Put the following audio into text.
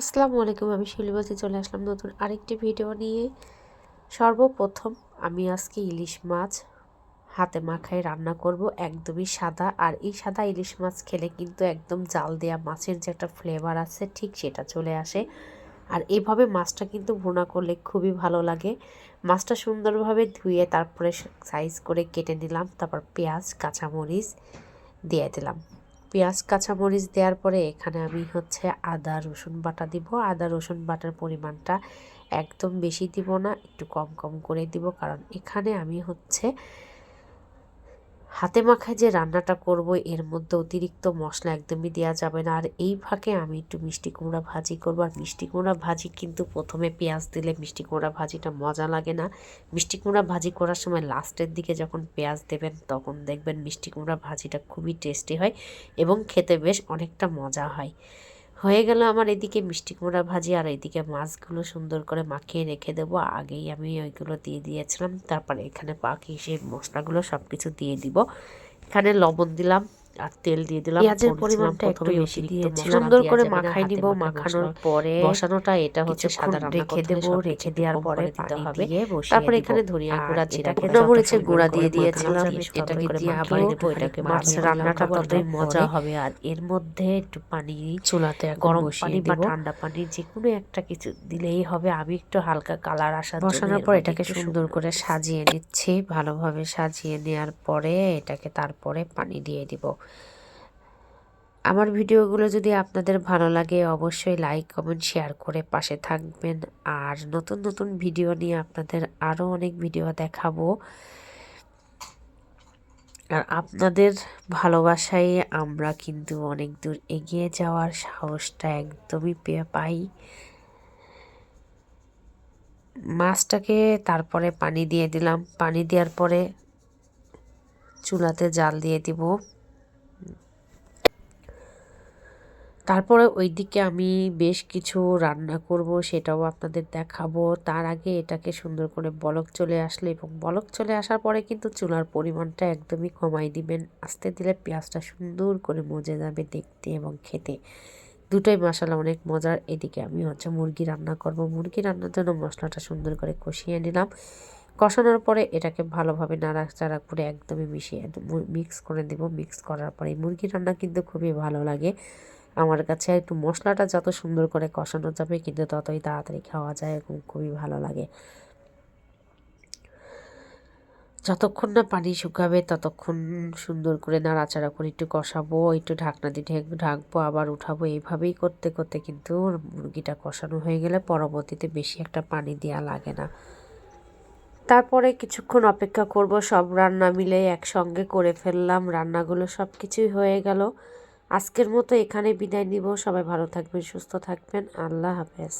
আসসালামু আলাইকুম, আমি শিলিবাজি চলে আসলাম নতুন আরেকটি ভিডিও নিয়ে। সর্বপ্রথম আমি আজকে ইলিশ মাছ হাতে মাখায় রান্না করব, একদমই সাদা। আর এই সাদা ইলিশ মাছ খেলে কিন্তু একদম জাল দেয়া মাছের যে একটা ফ্লেভার আছে, ঠিক সেটা চলে আসে। আর এভাবে মাছটা কিন্তু ভুনা করলে খুবই ভালো লাগে। মাছটা সুন্দরভাবে ধুয়ে তারপরে সাইজ করে কেটে নিলাম, তারপর পেঁয়াজ, কাঁচামরিচ দিয়ে দিলাম। পেঁয়াজ, কাঁচামরিচ দেওয়ার পরে এখানে আমি হচ্ছে আদা, রসুন বাটা দিব। আদা, রসুন বাটার পরিমাণটা একদম বেশি দিব না, একটু কম কম করে দিব। কারণ এখানে আমি হচ্ছে হাতে মাখায় যে রান্নাটা করব, এর মধ্যে অতিরিক্ত মশলা একদমই দেওয়া যাবে না। আর এই ফাঁকে আমি একটু মিষ্টি কুমড়া ভাজি করব। আর মিষ্টি কুমড়া ভাজি কিন্তু প্রথমে পেঁয়াজ দিলে মিষ্টি কুমড়া ভাজিটা মজা লাগে না। মিষ্টি কুমড়া ভাজি করার সময় লাস্টের দিকে যখন পেঁয়াজ দেবেন, তখন দেখবেন মিষ্টি কুমড়া ভাজিটা খুবই টেস্টি হয় এবং খেতে বেশ অনেকটা মজা হয়। হয়ে গেল আমার এদিকে মিষ্টি কুমড়া ভাজি আর এদিকে মাছগুলো সুন্দর করে মাখিয়ে রেখে দেবো। আগেই আমি ওইগুলো দিয়ে দিয়েছিলাম। তারপরে এখানে পাখি সেই মশলাগুলো সব কিছু দিয়ে দিব। এখানে লবণ দিলাম। আর তেল দিয়ে দিলাম। পেঁয়াজের পরিমাণটা একটু বেশি দিয়েছি সুন্দর করে মাখাই নিব মাখানোর পরে বসানোটা এটা হচ্ছে সাদা রেখে দেব রেখে দেওয়ার পরে দিতে হবে তারপরে এখানে ধনিয়া গুঁড়া জিরা গুঁড়া মরিচের গুঁড়া দিয়ে দিয়েছিলাম এটাকে দিয়ে আবার দেবো এটাকে মাছ রান্নাটা ততই মজা হবে আর এর মধ্যে একটু পানি চুলাতে গরম পানি বা ঠান্ডা পানি যে কোনো একটা কিছু দিলেই হবে। আমি একটু হালকা কালার আসার বসানোর পর এটাকে সুন্দর করে সাজিয়ে নিচ্ছি। ভালোভাবে সাজিয়ে নেওয়ার পরে এটাকে তারপরে পানি দিয়ে দিব। আমার ভিডিওগুলো যদি আপনাদের ভালো লাগে, অবশ্যই লাইক কমেন্ট শেয়ার করে পাশে থাকবেন। আর নতুন নতুন ভিডিও নিয়ে আপনাদের আরও অনেক ভিডিও দেখাবো। আর আপনাদের ভালোবাসায় আমরা কিন্তু অনেক দূর এগিয়ে যাওয়ার সাহসটা একদমই পেয়ে পাই। মাছটাকে তারপরে পানি দিয়ে দিলাম। পানি দেওয়ার পরে চুলাতে জাল দিয়ে দিব। তারপরে ওইদিকে আমি বেশ কিছু রান্না করব, সেটাও আপনাদের দেখাবো। তার আগে এটাকে সুন্দর করে বলক চলে আসলে এবং বলক চলে আসার পরে কিন্তু চুলার পরিমাণটা একদমই কমাই দিবেন। আস্তে দিলে পেঁয়াজটা সুন্দর করে মজে যাবে দেখতে এবং খেতে। দুটোই মশলা অনেক মজার। এদিকে আমি হচ্ছে মুরগি রান্না করব। মুরগি রান্নার জন্য মশলাটা সুন্দর করে কষিয়ে নিলাম। কষানোর পরে এটাকে ভালোভাবে নাড়াচাড়া করে একদমই মিশিয়ে মিক্স করে দেব। মিক্স করার পরে মুরগি রান্না কিন্তু খুবই ভালো লাগে। আমার কাছে একটু মশলাটা যত সুন্দর করে কষানো যাবে কিন্তু ততই তাড়াতাড়ি খাওয়া যায় এবং খুবই ভালো লাগে। যতক্ষণ না পানি শুকাবে, ততক্ষণ সুন্দর করে নাড়াচাড়া করে একটু কষাবো, একটু ঢাকনা দিয়ে ঢেক, ঢাকবো, আবার উঠাবো। এইভাবেই করতে করতে কিন্তু মুরগিটা কষানো হয়ে গেলে পরবর্তীতে বেশি একটা পানি দেওয়া লাগে না। তারপরে কিছুক্ষণ অপেক্ষা করব, সব রান্না মিলে একসঙ্গে করে ফেললাম, রান্নাগুলো সব কিছুই হয়ে গেল। আজকের মতো এখানে বিদায় নিব। সবাই ভালো থাকবেন সুস্থ থাকবেন। আল্লাহ হাফেজ।